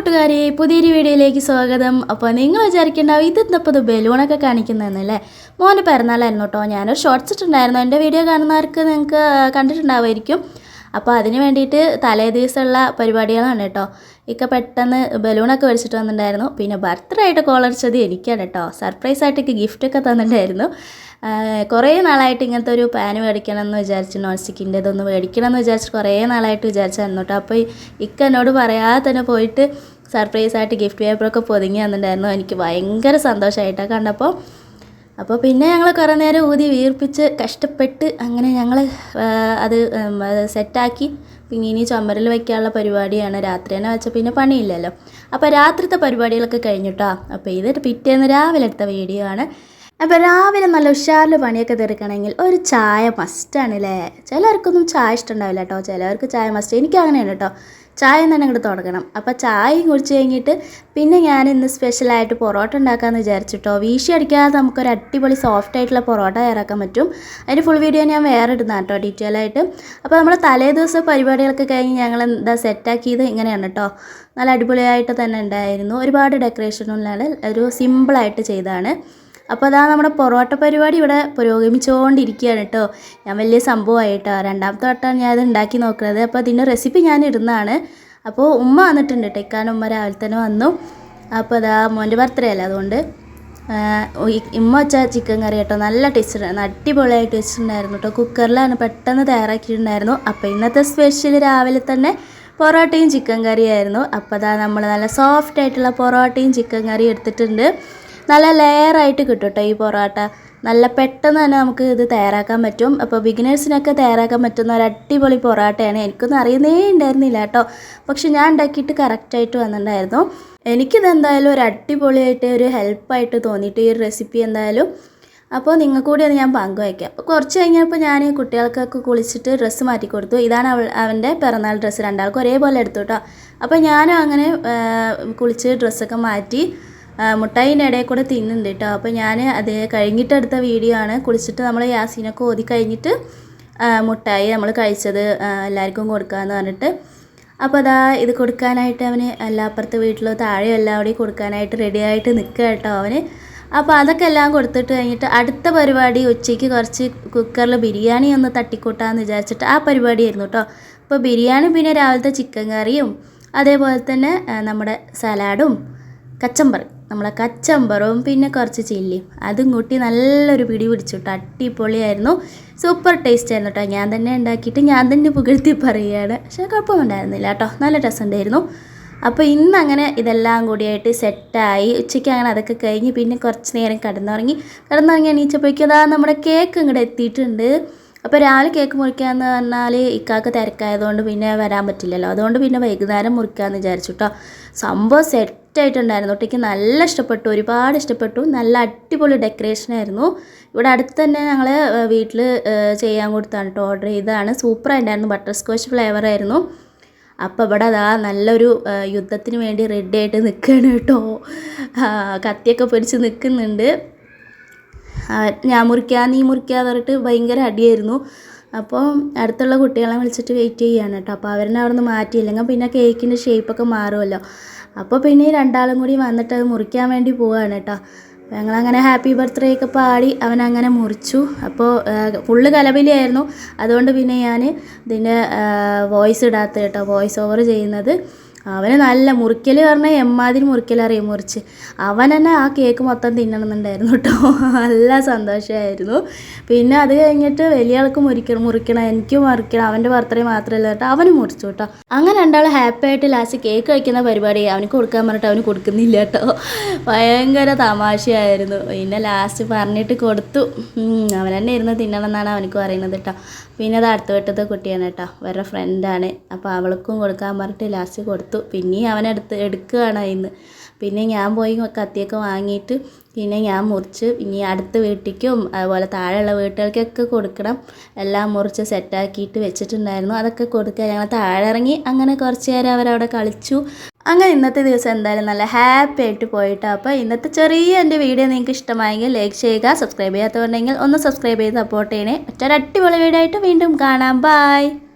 കൂട്ടുകാരെ പുതിയൊരു വീഡിയോയിലേക്ക് സ്വാഗതം. അപ്പോൾ നിങ്ങൾ വിചാരിക്കേണ്ടാവും ഇതെന്നപ്പോൾ ഇത് ബലൂണൊക്കെ കാണിക്കുന്നതെന്നല്ലേ? മോന്റെ പിറന്നാളായിരുന്നു കേട്ടോ. ഞാനൊരു ഷോർട്സ് ഇട്ടുണ്ടായിരുന്നു എന്റെ വീഡിയോ കാണുന്നവർക്ക് നിങ്ങൾക്ക് കണ്ടിട്ടുണ്ടാവുമായിരിക്കും. അപ്പോൾ അതിന് വേണ്ടിയിട്ട് തലേ ദിവസമുള്ള പരിപാടികളാണ് കേട്ടോ. ഇക്ക പെട്ടെന്ന് ബലൂണൊക്കെ മേടിച്ചിട്ട് വന്നിട്ടുണ്ടായിരുന്നു. പിന്നെ ബർത്ത്ഡേ ആയിട്ട് കോളടിച്ചത് എനിക്കാണ് കേട്ടോ. സർപ്രൈസ് ആയിട്ട് ഗിഫ്റ്റൊക്കെ തന്നിട്ടുണ്ടായിരുന്നു. കുറേ നാളായിട്ട് ഇങ്ങനത്തെ ഒരു പാൻ മേടിക്കണം എന്ന് വിചാരിച്ചു നോൺ സ്റ്റിക്കിന്റെ ഇതൊന്ന് മേടിക്കണം എന്ന് വിചാരിച്ച് കുറേ നാളായിട്ട് വിചാരിച്ചായിരുന്നു കേട്ടോ അപ്പോൾ ഇക്ക എന്നോട് പറയാതെ തന്നെ പോയിട്ട് സർപ്രൈസ് ആയിട്ട് ഗിഫ്റ്റ് പേപ്പറൊക്കെ പൊതുങ്ങി തന്നിട്ടുണ്ടായിരുന്നു. എനിക്ക് ഭയങ്കര സന്തോഷമായിട്ടാണ് കണ്ടപ്പോൾ അപ്പോൾ പിന്നെ ഞങ്ങൾ കുറേ നേരം ഊതി വീർപ്പിച്ച് കഷ്ടപ്പെട്ട് അങ്ങനെ ഞങ്ങൾ അത് സെറ്റാക്കി പിന്നെ ഇനി ചുമരിൽ വയ്ക്കാനുള്ള പരിപാടിയാണ്. രാത്രി തന്നെ വെച്ചാൽ പിന്നെ പണിയില്ലല്ലോ. അപ്പോൾ രാത്രിത്തെ പരിപാടികളൊക്കെ കഴിഞ്ഞിട്ടോ. അപ്പോൾ ഇത് പിറ്റേന്ന് രാവിലെ എടുത്ത വീഡിയോ ആണ്. അപ്പോൾ രാവിലെ നല്ല ഉഷാറിൽ പണിയൊക്കെ തീർക്കണമെങ്കിൽ ഒരു ചായ മസ്റ്റാണ് അല്ലേ ചിലർക്കൊന്നും ചായ ഇഷ്ടമുണ്ടാവില്ല കേട്ടോ ചിലവർക്ക് ചായ മസ്റ്റ് എനിക്ക് അങ്ങനെയാണ് കേട്ടോ ചായ തന്നെ അങ്ങോട്ട് തുടങ്ങണം. അപ്പോൾ ചായയും കുടിച്ച് കഴിഞ്ഞിട്ട് പിന്നെ ഞാൻ ഇന്ന് സ്പെഷ്യലായിട്ട് പൊറോട്ട ഉണ്ടാക്കാമെന്ന് വിചാരിച്ചിട്ടോ വീശി അടിക്കാതെ നമുക്കൊരു അടിപൊളി സോഫ്റ്റ് ആയിട്ടുള്ള പൊറോട്ട തയ്യാറാക്കാൻ പറ്റും. അതിന്റെ ഫുൾ വീഡിയോ ഞാൻ വേറെ ഇടുന്ന കേട്ടോ ഡീറ്റെയിൽ ആയിട്ട്. അപ്പോൾ നമ്മൾ തലേ ദിവസം പരിപാടികളൊക്കെ കഴിഞ്ഞ് ഞങ്ങൾ എന്താ സെറ്റാക്കിയത് ഇങ്ങനെയാണ് കേട്ടോ നല്ല അടിപൊളിയായിട്ട് തന്നെ ഉണ്ടായിരുന്നു. ഒരുപാട് ഡെക്കറേഷനുള്ള ഒരു സിമ്പിളായിട്ട് ചെയ്തതാണ്. അപ്പോൾ അതാ നമ്മുടെ പൊറോട്ട പരിപാടി ഇവിടെ പുരോഗമിച്ചുകൊണ്ടിരിക്കുകയാണ് കേട്ടോ. ഞാൻ വലിയ സംഭവമായിട്ടോ. രണ്ടാമത്തെ വട്ടമാണ് ഞാൻ ഇത് ഉണ്ടാക്കി നോക്കുന്നത്. അപ്പോൾ അതിന്റെ റെസിപ്പി ഞാൻ ഇടുന്നതാണ്. അപ്പോൾ ഉമ്മ വന്നിട്ടുണ്ട് കേട്ടോ. ഇക്കാനും ഉമ്മ രാവിലെ തന്നെ വന്നു. അപ്പോൾ അതാ മോന്റെ ബർത്ത്ഡേ അല്ല അതുകൊണ്ട്. ഉമ്മ വെച്ച ചിക്കൻ കറി കേട്ടോ. നല്ല ടേസ്റ്റ് ഉണ്ടായിരുന്നു അടിപൊളിയായിട്ട് വെച്ചിട്ടുണ്ടായിരുന്നു കേട്ടോ. കുക്കറിലാണ് പെട്ടെന്ന് തയ്യാറാക്കിയിട്ടുണ്ടായിരുന്നു. അപ്പോൾ ഇന്നത്തെ സ്പെഷ്യൽ രാവിലെ തന്നെ പൊറോട്ടയും ചിക്കൻ കറിയായിരുന്നു. അപ്പോൾ അതാ നമ്മൾ നല്ല സോഫ്റ്റ് ആയിട്ടുള്ള പൊറോട്ടയും ചിക്കൻ കറിയും എടുത്തിട്ടുണ്ട്. നല്ല ലെയറായിട്ട് കിട്ടും കേട്ടോ ഈ പൊറോട്ട. നല്ല പെട്ടെന്ന് തന്നെ നമുക്ക് ഇത് തയ്യാറാക്കാൻ പറ്റും. അപ്പോൾ ബിഗിനേഴ്സിനൊക്കെ തയ്യാറാക്കാൻ പറ്റുന്ന ഒരു അടിപൊളി പൊറോട്ടയാണ്. എനിക്കൊന്നും അറിയുന്നേ ഉണ്ടായിരുന്നില്ല കേട്ടോ. പക്ഷെ ഞാൻ ഉണ്ടാക്കിയിട്ട് കറക്റ്റായിട്ട് വന്നിട്ടുണ്ടായിരുന്നു. എനിക്കിത് എന്തായാലും ഒരു അടിപൊളിയായിട്ട് ഒരു ഹെൽപ്പായിട്ട് തോന്നിയിട്ട് ഈ ഒരു റെസിപ്പി എന്തായാലും. അപ്പോൾ നിങ്ങൾക്ക് കൂടിയാണ് ഞാൻ പങ്കുവയ്ക്കാം. അപ്പോൾ കുറച്ച് കഴിഞ്ഞപ്പോൾ ഞാൻ കുട്ടികൾക്കൊക്കെ കുളിച്ചിട്ട് ഡ്രസ്സ് മാറ്റി കൊടുത്തു. ഇതാണ് അവൾ അവന്റെ പിറന്നാൾ ഡ്രസ്സ് രണ്ടാൾക്കും ഒരേപോലെ എടുത്തു കേട്ടോ. അപ്പോൾ ഞാനും അങ്ങനെ കുളിച്ച് ഡ്രസ്സൊക്കെ മാറ്റി മുട്ടായിന്റെ ഇടയിൽ കൂടെ തിന്നുന്നുണ്ട് കേട്ടോ. അപ്പോൾ ഞാൻ അത് കഴിഞ്ഞിട്ടെടുത്ത വീഡിയോ ആണ്. കുളിച്ചിട്ട് നമ്മൾ യാസീനൊക്കെ ഓതി കഴിഞ്ഞിട്ട് മുട്ടായി നമ്മൾ കഴിച്ചത് എല്ലാവർക്കും കൊടുക്കാമെന്ന് പറഞ്ഞിട്ട്. അപ്പോൾ അതാ ഇത് കൊടുക്കാനായിട്ട് അവന് എല്ലാ അപ്പുറത്തെ വീട്ടിലോ താഴെയോ എല്ലാവിടെയും കൊടുക്കാനായിട്ട് റെഡി ആയിട്ട് നിൽക്കുക കേട്ടോ അവന്. അപ്പോൾ അതൊക്കെ എല്ലാം കൊടുത്തിട്ട് കഴിഞ്ഞിട്ട് അടുത്ത പരിപാടി ഉച്ചയ്ക്ക് കുറച്ച് കുക്കറിൽ ബിരിയാണി ഒന്ന് തട്ടിക്കൂട്ടാന്ന് വിചാരിച്ചിട്ട് ആ പരിപാടി ആയിരുന്നു കേട്ടോ. അപ്പോൾ ബിരിയാണി പിന്നെ രാവിലത്തെ ചിക്കൻ കറിയും അതേപോലെ തന്നെ നമ്മുടെ സലാഡും കച്ചമ്പർ നമ്മളെ കച്ചമ്പറും പിന്നെ കുറച്ച് ചില്ലിയും അതും കൂട്ടി നല്ലൊരു പിടി പിടിച്ചു കേട്ടോ അടിപൊളിയായിരുന്നു. സൂപ്പർ ടേസ്റ്റ് ആയിരുന്നു കേട്ടോ ഞാൻ തന്നെ ഉണ്ടാക്കിയിട്ട് ഞാൻ തന്നെ പുകഴ്ത്തി പറയുകയാണ്. പക്ഷേ കുഴപ്പമുണ്ടായിരുന്നില്ല കേട്ടോ നല്ല രസമുണ്ടായിരുന്നു. അപ്പോൾ ഇന്ന് അങ്ങനെ ഇതെല്ലാം കൂടിയായിട്ട് സെറ്റായി. ഉച്ചയ്ക്ക് അങ്ങനെ അതൊക്കെ കഴിഞ്ഞ് പിന്നെ കുറച്ച് നേരം കിടന്നുറങ്ങി. കിടന്നുറങ്ങി എണീച്ചപ്പോഴേക്കും അതാ നമ്മുടെ കേക്ക് ഇങ്ങോട്ട് എത്തിയിട്ടുണ്ട്. അപ്പോൾ രാവിലെ കേക്ക് മുറിക്കാമെന്ന് പറഞ്ഞാൽ ഇക്കാക്ക് തിരക്കായതുകൊണ്ട് പിന്നെ വരാൻ പറ്റില്ലല്ലോ. അതുകൊണ്ട് പിന്നെ വൈകുന്നേരം മുറിക്കാമെന്ന് വിചാരിച്ചു കേട്ടോ സംഭവം സെറ്റായിട്ടുണ്ടായിരുന്നു ഒട്ടിക്ക് നല്ല ഇഷ്ടപ്പെട്ടു ഒരുപാട് ഇഷ്ടപ്പെട്ടു. നല്ല അടിപൊളി ഡെക്കറേഷൻ ആയിരുന്നു. ഇവിടെ അടുത്ത് തന്നെ ഞങ്ങൾ വീട്ടിൽ ചെയ്യാൻ കൊടുത്താണ് കേട്ടോ ഓർഡർ ചെയ്തതാണ്. സൂപ്പറായിട്ടുണ്ടായിരുന്നു ബട്ടർ സ്കോച്ച് ഫ്ലേവർ ആയിരുന്നു. അപ്പോൾ ഇവിടെ അതാ നല്ലൊരു യുദ്ധത്തിന് വേണ്ടി റെഡി ആയിട്ട് നിൽക്കുകയാണ് കേട്ടോ. കത്തിയൊക്കെ പിടിച്ച് നിൽക്കുന്നുണ്ട് ഞാൻ മുറിക്കുക നീ മുറിക്കുക എന്ന് പറഞ്ഞിട്ട് ഭയങ്കര അടിയായിരുന്നു. അപ്പോൾ അടുത്തുള്ള കുട്ടികളെ വിളിച്ചിട്ട് വെയിറ്റ് ചെയ്യാണ് കേട്ടോ. അപ്പോൾ അവരെന്നെ അവിടെ നിന്ന് മാറ്റിയില്ലെങ്കിൽ പിന്നെ കേക്കിന്റെ ഷേപ്പൊക്കെ മാറുമല്ലോ. അപ്പോൾ പിന്നെ രണ്ടാളും കൂടി വന്നിട്ട് അത് മുറിക്കാൻ വേണ്ടി പോവുകയാണ് കേട്ടോ. ഞങ്ങളങ്ങനെ ഹാപ്പി ബർത്ത്ഡേ ഒക്കെ പാടി അവൻ അങ്ങനെ മുറിച്ചു. അപ്പോൾ ഫുള്ള് കലബലിയായിരുന്നു അതുകൊണ്ട് പിന്നെ ഞാൻ ഇതിന്റെ വോയിസ് ഇടാത്ത കേട്ടോ വോയിസ് ഓവർ ചെയ്യുന്നത്. അവന് നല്ല മുറിക്കൽ പറഞ്ഞാൽ എമ്മാതിരി മുറിക്കലറിയും മുറിച്ച്. അവൻ തന്നെ ആ കേക്ക് മൊത്തം തിന്നണമെന്നുണ്ടായിരുന്നു കേട്ടോ. നല്ല സന്തോഷമായിരുന്നു പിന്നെ അത് കഴിഞ്ഞിട്ട് വലിയ ആൾക്ക് മുറിക്കണം. മുറിക്കണം എനിക്ക് മുറിക്കണം. അവന്റെ ബർത്ത്ഡേ മാത്രമല്ല കേട്ടോ. അവന് മുറിച്ചു കേട്ടോ. അങ്ങനെ രണ്ടാൾ ഹാപ്പി ആയിട്ട് ലാസ്റ്റ് കേക്ക് കഴിക്കുന്ന പരിപാടി അവന് കൊടുക്കാൻ പറഞ്ഞിട്ട് അവന് കൊടുക്കുന്നില്ല കേട്ടോ. ഭയങ്കര തമാശയായിരുന്നു. പിന്നെ ലാസ്റ്റ് പറഞ്ഞിട്ട് കൊടുത്തു. അവൻ തന്നെ ഇരുന്ന് തിന്നണം എന്നാണ് അവനക്ക് പറയുന്നത് കേട്ടോ. പിന്നെ അത് അടുത്ത വെട്ടത്തെ കുട്ടിയാണ് കേട്ടോ. വേറെ ഫ്രണ്ടാണ് അപ്പോൾ അവൾക്കും കൊടുക്കാൻ പറഞ്ഞിട്ട് ലാസ്റ്റ് കൊടുത്തു. പിന്നെയും അവനെടുത്ത് എടുക്കുകയാണ് അതിന്ന്. പിന്നെ ഞാൻ പോയി കത്തിയൊക്കെ വാങ്ങിയിട്ട് പിന്നെ ഞാൻ മുറിച്ച് ഇനി അടുത്ത വീട്ടിലേക്കും അതുപോലെ താഴെയുള്ള വീട്ടുകൾക്കൊക്കെ കൊടുക്കണം. എല്ലാം മുറിച്ച് സെറ്റാക്കിയിട്ട് വെച്ചിട്ടുണ്ടായിരുന്നു. അതൊക്കെ കൊടുക്കുക. ഞങ്ങൾ താഴെ ഇറങ്ങി അങ്ങനെ കുറച്ച് നേരം അവരവിടെ കളിച്ചു. അങ്ങനെ ഇന്നത്തെ ദിവസം എന്തായാലും നല്ല ഹാപ്പി ആയിട്ട് പോയിട്ടോ. അപ്പോൾ ഇന്നത്തെ ചെറിയ എന്റെ വീഡിയോ നിങ്ങൾക്ക് ഇഷ്ടമായെങ്കിൽ ലൈക്ക് ചെയ്യുക സബ്സ്ക്രൈബ് ചെയ്യാത്തതുണ്ടെങ്കിൽ ഒന്ന് സബ്സ്ക്രൈബ് ചെയ്ത് സപ്പോർട്ട് ചെയ്യണേ. മറ്റൊരു അടിപൊളി വീഡിയോ ആയിട്ട് വീണ്ടും കാണാം. ബായ്